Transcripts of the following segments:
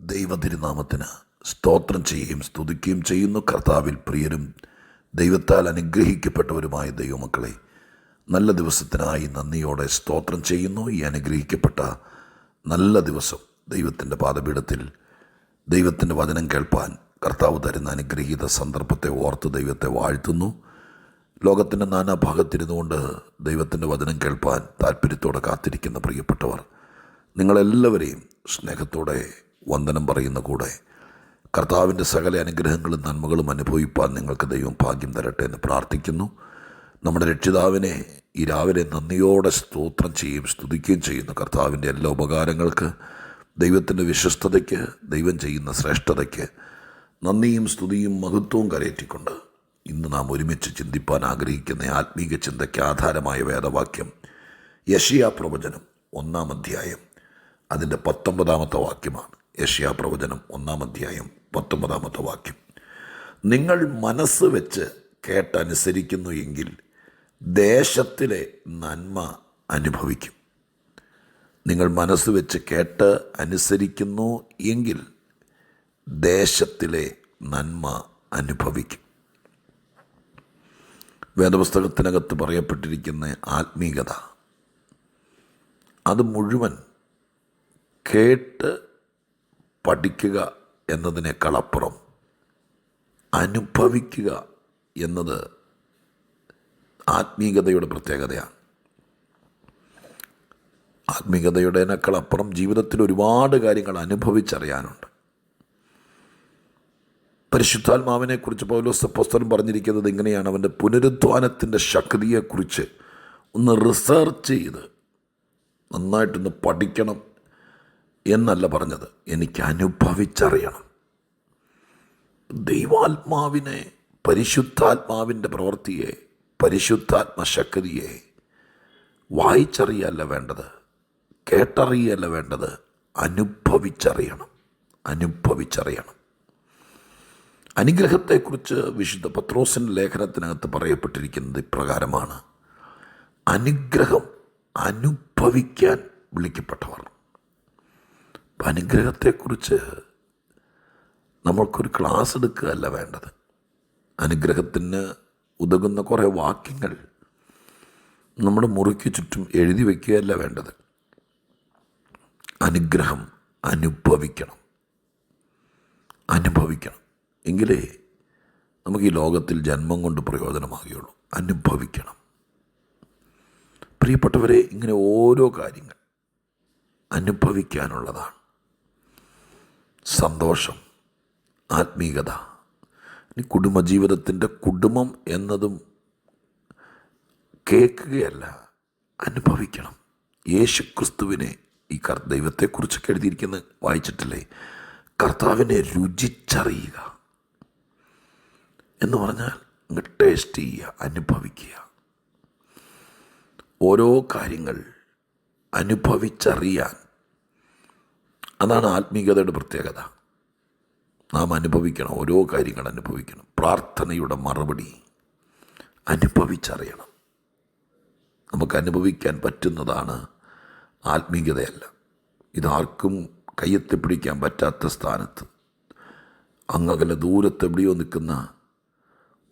ദൈവതിരുനാമത്തിന് സ്തോത്രം ചെയ്യുകയും സ്തുതിക്കുകയും ചെയ്യുന്നു. കർത്താവിൽ പ്രിയരും ദൈവത്താൽ അനുഗ്രഹിക്കപ്പെട്ടവരുമായ ദൈവമക്കളെ നല്ല ദിവസത്തിനായി നന്ദിയോടെ സ്തോത്രം ചെയ്യുന്നു. ഈ അനുഗ്രഹിക്കപ്പെട്ട നല്ല ദിവസം ദൈവത്തിന്റെ പാദപീഠത്തിൽ ദൈവത്തിന്റെ വചനം കേൾപ്പാൻ കർത്താവ് തരുന്ന അനുഗ്രഹീത സന്ദർഭത്തെ ഓർത്ത് ദൈവത്തെ വാഴ്ത്തുന്നു. ലോകത്തിന്റെ നാനാഭാഗത്തിരുന്നുകൊണ്ട് ദൈവത്തിന്റെ വചനം കേൾപ്പാൻ താല്പര്യത്തോടെ കാത്തിരിക്കുന്ന പ്രിയപ്പെട്ടവർ നിങ്ങളെല്ലാവരെയും സ്നേഹത്തോടെ വന്ദനം പറയുന്ന കൂടെ. കർത്താവിന്റെ സകല അനുഗ്രഹങ്ങളും നന്മകളും അനുഭവിപ്പാൻ നിങ്ങൾക്ക് ദൈവം ഭാഗ്യം തരട്ടെ എന്ന് പ്രാർത്ഥിക്കുന്നു. നമ്മുടെ രക്ഷിതാവിനെ ഈ രാവിലെ നന്ദിയോടെ സ്തോത്രം ചെയ്യുകയും സ്തുതിക്കുകയും ചെയ്യുന്നു കർത്താവിന്റെ എല്ലാ ഉപകാരങ്ങൾക്ക് ദൈവത്തിന്റെ വിശ്വസ്തതയ്ക്ക് ദൈവം ചെയ്യുന്ന ശ്രേഷ്ഠതയ്ക്ക് നന്ദിയും സ്തുതിയും മഹത്വവും കരയറ്റിക്കൊണ്ട് ഇന്ന് നാം ഒരുമിച്ച് ചിന്തിപ്പാൻ ആഗ്രഹിക്കുന്ന ആത്മീക ചിന്തയ്ക്ക് ആധാരമായ വേദവാക്യം യഷിയ പ്രവചനം ഒന്നാം അധ്യായം. അതിന്റെ പത്തൊമ്പതാമത്തെ വാക്യമാണ്. യഷിയ പ്രവചനം ഒന്നാം അധ്യായം പത്തൊമ്പതാമത്തെ വാക്യം. നിങ്ങൾ മനസ്സ് വെച്ച് കേട്ടനുസരിക്കുന്നു എങ്കിൽ ദേശത്തിലെ നന്മ അനുഭവിക്കും. നിങ്ങൾ മനസ്സ് വെച്ച് കേട്ട് അനുസരിക്കുന്നു എങ്കിൽ ദേശത്തിലെ നന്മ അനുഭവിക്കും. വേദപുസ്തകത്തിനകത്ത് പറയപ്പെട്ടിരിക്കുന്ന ആത്മീകത അത് മുഴുവൻ കേട്ട് പഠിക്കുക എന്നതിനേക്കാളപ്പുറം അനുഭവിക്കുക എന്നത് ആത്മീകതയുടെ പ്രത്യേകതയാണ്. കളപ്പുറം ജീവിതത്തിൽ ഒരുപാട് കാര്യങ്ങൾ അനുഭവിച്ചറിയാനുണ്ട്. പരിശുദ്ധാത്മാവിനെക്കുറിച്ച് പൗലോസ് പുസ്തകം പറഞ്ഞിരിക്കുന്നത് ഇങ്ങനെയാണ്. അവന്റെ പുനരുദ്ധാനത്തിന്റെ ശക്തിയെക്കുറിച്ച് ഒന്ന് റിസർച്ച് ചെയ്ത് നന്നായിട്ടൊന്ന് പഠിക്കണം. എന്നല്ല പറഞ്ഞത്. എനിക്ക് അനുഭവിച്ചറിയണം. ദൈവാത്മാവിനെ പരിശുദ്ധാത്മാവിന്റെ പ്രവൃത്തിയെ പരിശുദ്ധാത്മശക്തിയെ വായിച്ചറിയല്ല വേണ്ടത് കേട്ടറിയല്ല വേണ്ടത് അനുഭവിച്ചറിയണം. അനുഭവിച്ചറിയണം. അനുഗ്രഹത്തെക്കുറിച്ച് വിശുദ്ധ പത്രോസിന്റെ ലേഖനത്തിനകത്ത് പറയപ്പെട്ടിരിക്കുന്നത് ഇപ്രകാരമാണ്. അനുഗ്രഹം അനുഭവിക്കാൻ വിളിക്കപ്പെട്ടവർ. അപ്പം അനുഗ്രഹത്തെക്കുറിച്ച് നമുക്കൊരു ക്ലാസ് എടുക്കുകയല്ല വേണ്ടത്. അനുഗ്രഹത്തിന് ഉതകുന്ന കുറേ വാക്യങ്ങൾ നമ്മുടെ മുറിക്ക് ചുറ്റും എഴുതി വയ്ക്കുകയല്ല വേണ്ടത്. അനുഗ്രഹം അനുഭവിക്കണം. അനുഭവിക്കണം. എങ്കിലേ നമുക്ക് ഈ ലോകത്തിൽ ജന്മം കൊണ്ട് പ്രയോജനമാകുകയുള്ളൂ. അനുഭവിക്കണം. പ്രിയപ്പെട്ടവരെ ഇങ്ങനെ ഓരോ കാര്യങ്ങൾ അനുഭവിക്കാനുള്ളതാണ്. സന്തോഷം ആത്മീകത. ഇനി കുടുംബജീവിതത്തിന്റെ കുടുംബം എന്നതും കേൾക്കുകയല്ല അനുഭവിക്കണം. യേശു ക്രിസ്തുവിനെ ഈ കർ ദൈവത്തെക്കുറിച്ചൊക്കെ എഴുതിയിരിക്കുന്നത് വായിച്ചിട്ടില്ലേ? കർത്താവിനെ രുചിച്ചറിയുക എന്ന് പറഞ്ഞാൽ ടേസ്റ്റ് ചെയ്യുക അനുഭവിക്കുക. ഓരോ കാര്യങ്ങൾ അനുഭവിച്ചറിയാൻ അതാണ് ആത്മീയതയുടെ പ്രത്യേകത. നാം അനുഭവിക്കണം ഓരോ കാര്യങ്ങൾ അനുഭവിക്കണം. പ്രാർത്ഥനയുടെ മറുപടി അനുഭവിച്ചറിയണം. നമുക്ക് അനുഭവിക്കാൻ പറ്റുന്നതാണ് ആത്മീയതയല്ല ഇതാർക്കും കയ്യെത്തി പിടിക്കാൻ പറ്റാത്ത സ്ഥാനത്ത്. അങ്ങകലെ ദൂരത്തെവിടെയോ നിൽക്കുന്ന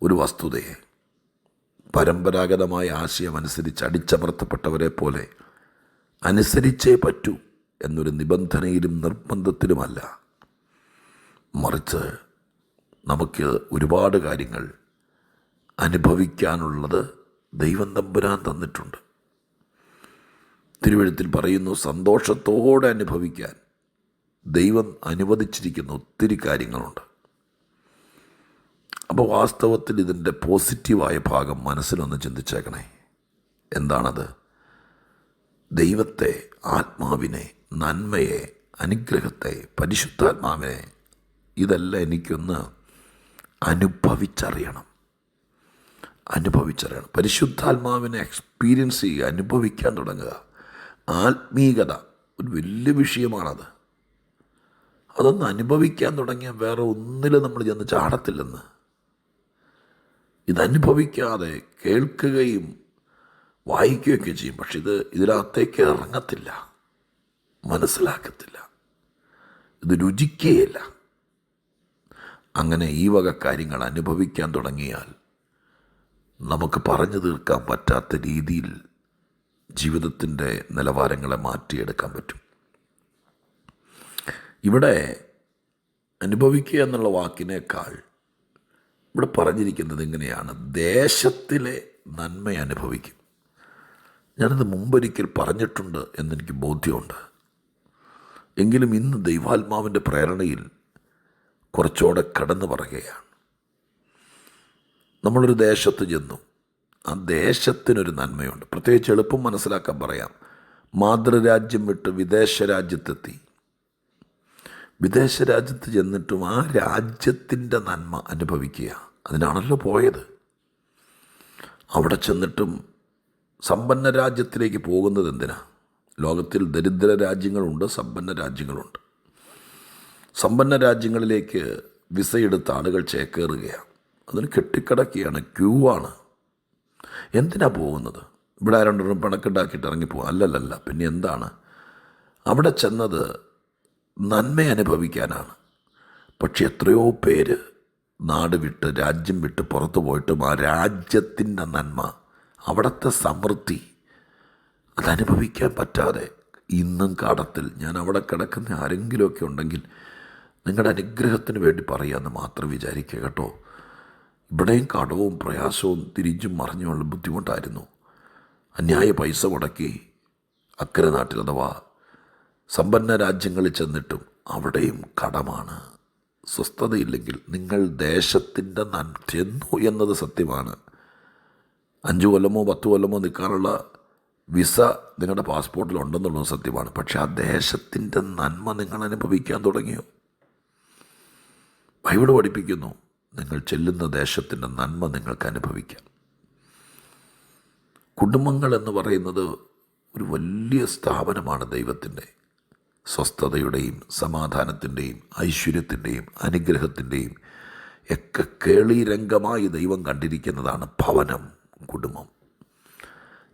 ഒരു വസ്തുതയെ പരമ്പരാഗതമായ ആശയം അനുസരിച്ച് അടിച്ചമർത്തപ്പെട്ടവരെ പോലെ അനുസരിച്ചേ പറ്റൂ. എന്നൊരു നിബന്ധനയിലും നിർബന്ധത്തിലുമല്ല. മറിച്ച് നമുക്ക് ഒരുപാട് കാര്യങ്ങൾ അനുഭവിക്കാനുള്ളത് ദൈവം തമ്പുരാൻ തന്നിട്ടുണ്ട്. തിരുവഴുത്തിൽ പറയുന്നു സന്തോഷത്തോടെ അനുഭവിക്കാൻ ദൈവം അനുവദിച്ചിരിക്കുന്ന ഒത്തിരി കാര്യങ്ങളുണ്ട്. അപ്പോൾ വാസ്തവത്തിൽ ഇതിന്റെ പോസിറ്റീവായ ഭാഗം മനസ്സിലൊന്ന് ചിന്തിച്ചേക്കണേ. എന്താണത്? ദൈവത്തെ ആത്മാവിനെ നന്മയെ അനുഗ്രഹത്തെ പരിശുദ്ധാത്മാവിനെ ഇതെല്ലാം എനിക്കൊന്ന് അനുഭവിച്ചറിയണം. അനുഭവിച്ചറിയണം. പരിശുദ്ധാത്മാവിനെ എക്സ്പീരിയൻസ് ചെയ്യുക അനുഭവിക്കാൻ തുടങ്ങുക. ആത്മീകത ഒരു വലിയ വിഷയമാണത്. അതൊന്ന് അനുഭവിക്കാൻ തുടങ്ങിയാൽ വേറെ ഒന്നിലും നമ്മൾ ചെന്ന് ചാടത്തില്ലെന്ന്. ഇതനുഭവിക്കാതെ കേൾക്കുകയും വായിക്കുകയൊക്കെ ചെയ്യും. പക്ഷെ ഇത് ഇതിനകത്തേക്ക് ഇറങ്ങത്തില്ല. മനസ്സിലാക്കത്തില്ല. ഇത് രുചിക്കുകയില്ല അങ്ങനെ ഈ വക കാര്യങ്ങൾ അനുഭവിക്കാൻ തുടങ്ങിയാൽ നമുക്ക് പറഞ്ഞു തീർക്കാൻ പറ്റാത്ത രീതിയിൽ ജീവിതത്തിന്റെ നിലവാരങ്ങളെ മാറ്റിയെടുക്കാൻ പറ്റും. ഇവിടെ അനുഭവിക്കുക എന്നുള്ള വാക്കിനേക്കാൾ ഇവിടെ പറഞ്ഞിരിക്കുന്നത് ഇങ്ങനെയാണ്. ദേശത്തിലെ നന്മ അനുഭവിക്കും. ഞാനത് മുമ്പൊരിക്കൽ പറഞ്ഞിട്ടുണ്ട് എന്നെനിക്ക് ബോധ്യമുണ്ട്. എങ്കിലും ഇന്ന് ദൈവാത്മാവിന്റെ പ്രേരണയിൽ കുറച്ചുകൂടെ കടന്നു പറയുകയാണ്. നമ്മളൊരു ദേശത്ത് ചെന്നു. ആ ദേശത്തിനൊരു നന്മയുണ്ട്. പ്രത്യേകിച്ച് എളുപ്പം മനസ്സിലാക്കാൻ പറയാം. മാതൃരാജ്യം വിട്ട് വിദേശ രാജ്യത്തെത്തി. വിദേശ രാജ്യത്ത് ചെന്നിട്ടും ആ രാജ്യത്തിന്റെ നന്മ അനുഭവിക്കുക. അതിനാണല്ലോ പോയത്. അവിടെ ചെന്നിട്ടും സമ്പന്ന രാജ്യത്തിലേക്ക് പോകുന്നത് എന്തിനാ? ലോകത്തിൽ ദരിദ്ര രാജ്യങ്ങളുണ്ട് സമ്പന്ന രാജ്യങ്ങളുണ്ട്. സമ്പന്ന രാജ്യങ്ങളിലേക്ക് വിസ ആളുകൾ ചേക്കേറുകയാണ്. അതിന് കെട്ടിക്കിടക്കുകയാണ് ക്യൂ ആണ് എന്തിനാണ് പോകുന്നത്? ഇവിടെ ആരണ്ടും പിണക്കുണ്ടാക്കിയിട്ട് ഇറങ്ങിപ്പോകും അല്ലല്ലല്ല പിന്നെ എന്താണ്? അവിടെ ചെന്നത് നന്മ അനുഭവിക്കാനാണ്. പക്ഷെ എത്രയോ പേര് നാട് വിട്ട് രാജ്യം വിട്ട് പുറത്തു പോയിട്ടും ആ രാജ്യത്തിന്റെ നന്മ അവിടുത്തെ സമൃദ്ധി അതനുഭവിക്കാൻ പറ്റാതെ ഇന്നും കടത്തിൽ ഞാൻ അവിടെ കിടക്കുന്ന ആരെങ്കിലുമൊക്കെ ഉണ്ടെങ്കിൽ നിങ്ങളുടെ അനുഗ്രഹത്തിന് വേണ്ടി പറയാമെന്ന് മാത്രം വിചാരിക്കുക കേട്ടോ. ഇവിടെയും കടവും പ്രയാസവും തിരിച്ചും മറിഞ്ഞുള്ള ബുദ്ധിമുട്ടായിരുന്നു. അന്യായ പൈസ മുടക്കി അക്കരെ നാട്ടിൽ അഥവാ സമ്പന്ന രാജ്യങ്ങളിൽ ചെന്നിട്ടും അവിടെയും കടമാണ്. സ്വസ്ഥതയില്ലെങ്കിൽ നിങ്ങൾ ദേശത്തിന്റെ ചെന്നു എന്നത് സത്യമാണ്. അഞ്ചു കൊല്ലമോ പത്ത് കൊല്ലമോ നിൽക്കാനുള്ള വിസ നിങ്ങളുടെ പാസ്പോർട്ടിൽ ഉണ്ടെന്നുള്ളത് സത്യമാണ്. പക്ഷേ ആ ദേശത്തിന്റെ നന്മ നിങ്ങൾ അനുഭവിക്കാൻ തുടങ്ങിയോ? ബൈബിൾ പഠിപ്പിക്കുന്നു നിങ്ങൾ ചെല്ലുന്ന ദേശത്തിന്റെ നന്മ നിങ്ങൾക്ക് അനുഭവിക്കാം. കുടുംബങ്ങൾ എന്ന് പറയുന്നത് ഒരു വലിയ സ്ഥാപനമാണ് ദൈവത്തിന്റെ. സ്വസ്ഥതയുടെയും സമാധാനത്തിന്റെയും ഐശ്വര്യത്തിന്റെയും അനുഗ്രഹത്തിന്റെയും ഒക്കെ കേളീരംഗമായി ദൈവം കണ്ടിരിക്കുന്നതാണ് ഭവനം കുടുംബം.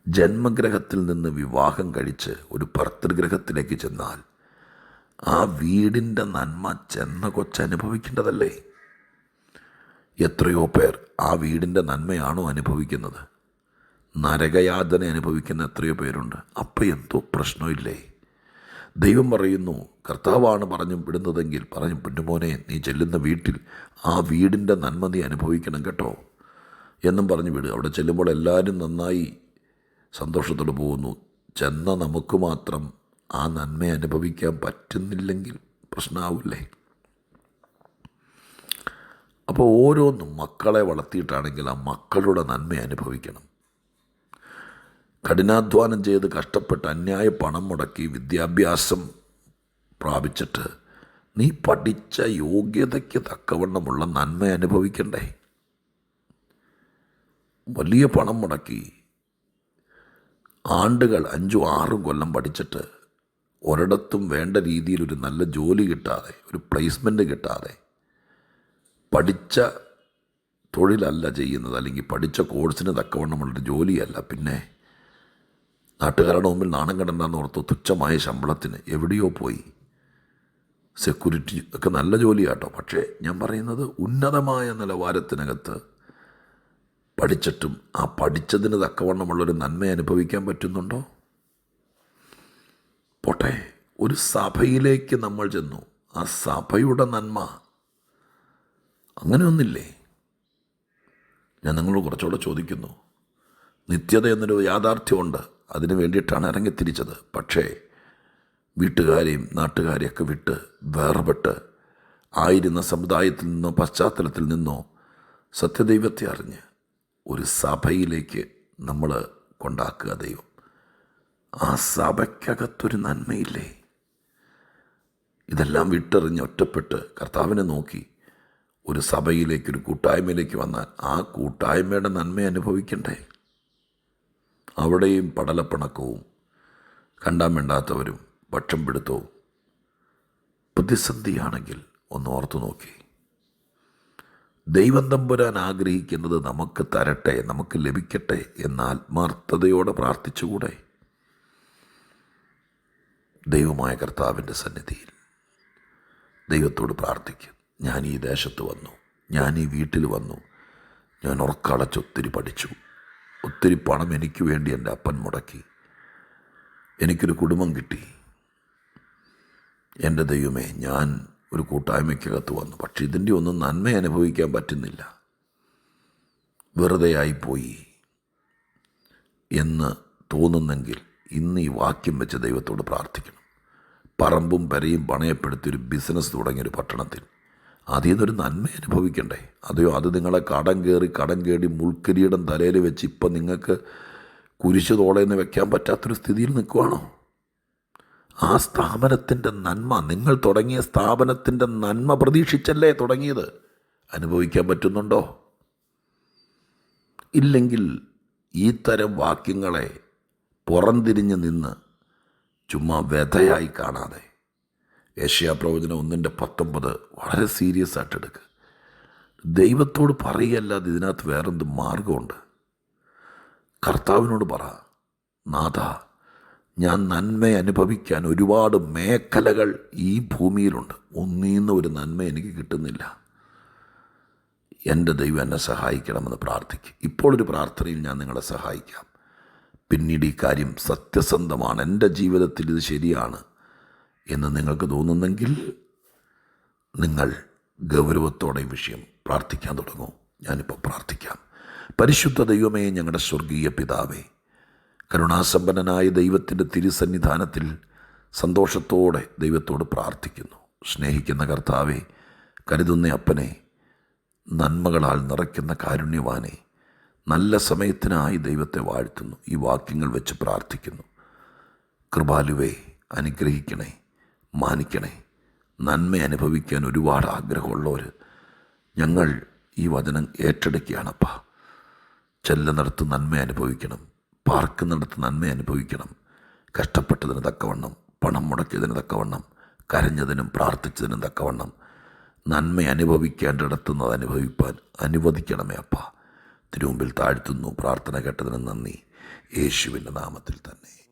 ജന്മഗ്രഹത്തിൽ നിന്ന് വിവാഹം കഴിച്ച് ഒരു ഭർത്തൃഗ്രഹത്തിലേക്ക് ചെന്നാൽ ആ വീടിന്റെ നന്മ ചെന്ന കൊച്ചനുഭവിക്കേണ്ടതല്ലേ എത്രയോ പേർ ആ വീടിന്റെ നന്മയാണോ അനുഭവിക്കുന്നത്? നരകയാതന അനുഭവിക്കുന്ന എത്രയോ പേരുണ്ട്. അപ്പം എന്തോ പ്രശ്നമില്ലേ? ദൈവം പറയുന്നു കർത്താവാണ് പറഞ്ഞു വിടുന്നതെങ്കിൽ പറഞ്ഞു പിന്നുമോനെ നീ ചെല്ലുന്ന വീട്ടിൽ ആ വീടിന്റെ നന്മ നീ അനുഭവിക്കണം കേട്ടോ. എന്നും പറഞ്ഞു വിടുക അവിടെ ചെല്ലുമ്പോൾ എല്ലാവരും നന്നായി സന്തോഷത്തോടെ പോകുന്നു. ചെന്ന നമുക്ക് മാത്രം ആ നന്മ അനുഭവിക്കാൻ പറ്റുന്നില്ലെങ്കിൽ പ്രശ്നമാവില്ലേ അപ്പോൾ ഓരോന്നും മക്കളെ വളർത്തിയിട്ടാണെങ്കിൽ ആ മക്കളുടെ നന്മ അനുഭവിക്കണം. കഠിനാധ്വാനം ചെയ്ത് കഷ്ടപ്പെട്ട് അന്യായ പണം മുടക്കി വിദ്യാഭ്യാസം പ്രാപിച്ചിട്ട് നീ പഠിച്ച യോഗ്യതയ്ക്ക് തക്കവണ്ണമുള്ള നന്മ അനുഭവിക്കണ്ടേ? വലിയ പണം മുടക്കി ആണ്ടുകൾ അഞ്ചും ആറും കൊല്ലം പഠിച്ചിട്ട് ഒരിടത്തും വേണ്ട രീതിയിൽ ഒരു നല്ല ജോലി കിട്ടാതെ ഒരു പ്ലേസ്മെന്റ് കിട്ടാതെ പഠിച്ച തൊഴിലല്ല ചെയ്യുന്നത് അല്ലെങ്കിൽ പഠിച്ച കോഴ്സിന് തക്കവണ്ണമുള്ളൊരു ജോലിയല്ല. പിന്നെ നാട്ടുകാരുടെ മുമ്പിൽ നാണം കണ്ടെന്ന് ഓർത്ത് തുച്ഛമായ ശമ്പളത്തിന് എവിടെയോ പോയി. സെക്യൂരിറ്റി ഒക്കെ നല്ല ജോലിയാട്ടോ. പക്ഷേ ഞാൻ പറയുന്നത് ഉന്നതമായ നിലവാരത്തിനകത്ത് പഠിച്ചിട്ടും ആ പഠിച്ചതിന് തക്കവണ്ണമുള്ളൊരു നന്മ അനുഭവിക്കാൻ പറ്റുന്നുണ്ടോ? പോട്ടെ ഒരു സഭയിലേക്ക് നമ്മൾ ചെന്നു. ആ സഭയുടെ നന്മ അങ്ങനെയൊന്നില്ലേ? ഞാൻ നിങ്ങളോട് കുറച്ചുകൂടെ ചോദിക്കുന്നു. നിത്യത എന്നൊരു യാഥാർത്ഥ്യമുണ്ട്. അതിന് വേണ്ടിയിട്ടാണ് ഇറങ്ങിത്തിരിച്ചത് പക്ഷേ വീട്ടുകാരെയും നാട്ടുകാരെയൊക്കെ വിട്ട് വേർപെട്ട് ആയിരുന്ന സമുദായത്തിൽ നിന്നോ പശ്ചാത്തലത്തിൽ നിന്നോ സത്യദൈവത്തെ അറിഞ്ഞ് ഒരു സഭയിലേക്ക് നമ്മൾ കൊണ്ടാക്കുക ദൈവം. ആ സഭയ്ക്കകത്തൊരു നന്മയില്ലേ? ഇതെല്ലാം വിട്ടെറിഞ്ഞ് ഒറ്റപ്പെട്ട് കർത്താവിനെ നോക്കി ഒരു സഭയിലേക്ക് ഒരു കൂട്ടായ്മയിലേക്ക് വന്നാൽ ആ കൂട്ടായ്മയുടെ നന്മ അനുഭവിക്കണ്ടേ? അവിടെയും പടലപ്പിണക്കവും കണ്ടാൻ വേണ്ടാത്തവരും പക്ഷം പിടുത്തവും. പ്രതിസന്ധിയാണെങ്കിൽ ഒന്ന് ഓർത്തു നോക്കി. ദൈവം തമ്പുരാൻ ആഗ്രഹിക്കുന്നത് നമുക്ക് തരട്ടെ നമുക്ക് ലഭിക്കട്ടെ എന്ന ആത്മാർത്ഥതയോടെ പ്രാർത്ഥിച്ചുകൂടെ? ദൈവമായ കർത്താവിന്റെ സന്നിധിയിൽ ദൈവത്തോട് പ്രാർത്ഥിക്കും. ഞാൻ ഈ ദേശത്ത് വന്നു ഞാൻ ഈ വീട്ടിൽ വന്നു ഞാൻ ഉറക്കളച്ച് ഒത്തിരി പഠിച്ചു. ഒത്തിരി പണം എനിക്ക് വേണ്ടി എന്റെ അപ്പൻ മുടക്കി. എനിക്കൊരു കുടുംബം കിട്ടി. എന്റെ ദൈവമേ ഞാൻ ഒരു കൂട്ടായ്മയ്ക്കകത്ത് വന്നു. പക്ഷേ ഇതിന്റെ ഒന്നും നന്മ അനുഭവിക്കാൻ പറ്റുന്നില്ല. വെറുതെ ആയിപ്പോയി എന്ന് തോന്നുന്നെങ്കിൽ ഇന്ന് ഈ വാക്യം വെച്ച് ദൈവത്തോട് പ്രാർത്ഥിക്കണം. പറമ്പും പെരയും പണയപ്പെടുത്തി ഒരു ബിസിനസ് തുടങ്ങിയൊരു പട്ടണത്തിൽ. അതിൽ നിന്നൊരു നന്മ അനുഭവിക്കണ്ടേ? അതെയോ? അത് നിങ്ങളെ കടം കയറി കടം കയറി മുൾക്കിരീടം തലയിൽ വെച്ച് ഇപ്പം നിങ്ങൾക്ക് കുരിശ് തോളേന്ന് വെക്കാൻ പറ്റാത്തൊരു സ്ഥിതിയിൽ നിൽക്കുവാണോ? ആ സ്ഥാപനത്തിന്റെ നന്മ നിങ്ങൾ തുടങ്ങിയ സ്ഥാപനത്തിന്റെ നന്മ പ്രതീക്ഷിച്ചല്ലേ തുടങ്ങിയത്? അനുഭവിക്കാൻ പറ്റുന്നുണ്ടോ? ഇല്ലെങ്കിൽ ഈ തരം വാക്യങ്ങളെ പുറംതിരിഞ്ഞ് നിന്ന് ചുമ്മാ വ്യഥയായി കാണാതെ. ഏഷ്യാ പ്രവചനം ഒന്നിന്റെ പത്തൊമ്പത് വളരെ സീരിയസ് ആയിട്ട് എടുക്കുക ദൈവത്തോട് പറയുകയല്ലാതെ ഇതിനകത്ത് വേറെന്ത് മാർഗമുണ്ട്? കർത്താവിനോട് പറ നാഥ ഞാൻ നന്മ അനുഭവിക്കാൻ ഒരുപാട് മേഖലകൾ ഈ ഭൂമിയിലുണ്ട്. ഒന്നിന്ന് ഒരു നന്മ എനിക്ക് കിട്ടുന്നില്ല. എന്റെ ദൈവം എന്നെ സഹായിക്കണമെന്ന് പ്രാർത്ഥിക്കും. ഇപ്പോഴൊരു പ്രാർത്ഥനയിൽ ഞാൻ നിങ്ങളെ സഹായിക്കാം. പിന്നീട് ഈ കാര്യം സത്യസന്ധമാണ്. എന്റെ ജീവിതത്തിൽ ഇത് ശരിയാണ് എന്ന് നിങ്ങൾക്ക് തോന്നുന്നെങ്കിൽ നിങ്ങൾ ഗൗരവത്തോടെ ഈ വിഷയം പ്രാർത്ഥിക്കാൻ തുടങ്ങും. ഞാനിപ്പോൾ പ്രാർത്ഥിക്കാം. പരിശുദ്ധ ദൈവമേ ഞങ്ങളുടെ സ്വർഗീയ പിതാവേ കരുണാസമ്പന്നനായ ദൈവത്തിന്റെ തിരുസന്നിധാനത്തിൽ സന്തോഷത്തോടെ ദൈവത്തോട് പ്രാർത്ഥിക്കുന്നു. സ്നേഹിക്കുന്ന കർത്താവെ കരുതുന്ന അപ്പനെ നന്മകളാൽ നിറയ്ക്കുന്ന കാരുണ്യവാനെ നല്ല സമയത്തിനായി ദൈവത്തെ വാഴ്ത്തുന്നു. ഈ വാക്യങ്ങൾ വെച്ച് പ്രാർത്ഥിക്കുന്നു. കൃപാലുവേ അനുഗ്രഹിക്കണേ മാനിക്കണേ. നന്മ അനുഭവിക്കാൻ ഒരുപാട് ആഗ്രഹമുള്ളവർ ഞങ്ങൾ ഈ വചനം ഏറ്റെടുക്കുകയാണപ്പാ ചെല്ലുന്നിടത്ത് നന്മ അനുഭവിക്കണം. പാർക്കുന്നിടത്ത് നന്മ അനുഭവിക്കണം. കഷ്ടപ്പെട്ടതിന് തക്കവണ്ണം പണം മുടക്കിയതിന് തക്കവണ്ണം കരഞ്ഞതിനും പ്രാർത്ഥിച്ചതിനും തക്കവണ്ണം. നന്മ അനുഭവിക്കേണ്ടിടത്തുന്നത് അനുഭവിപ്പാൻ അനുവദിക്കണമേ അപ്പ. തിരുമുമ്പിൽ താഴ്ത്തുന്നു പ്രാർത്ഥന കേട്ടതിന് നന്ദി. യേശുവിന്റെ നാമത്തിൽ തന്നെ.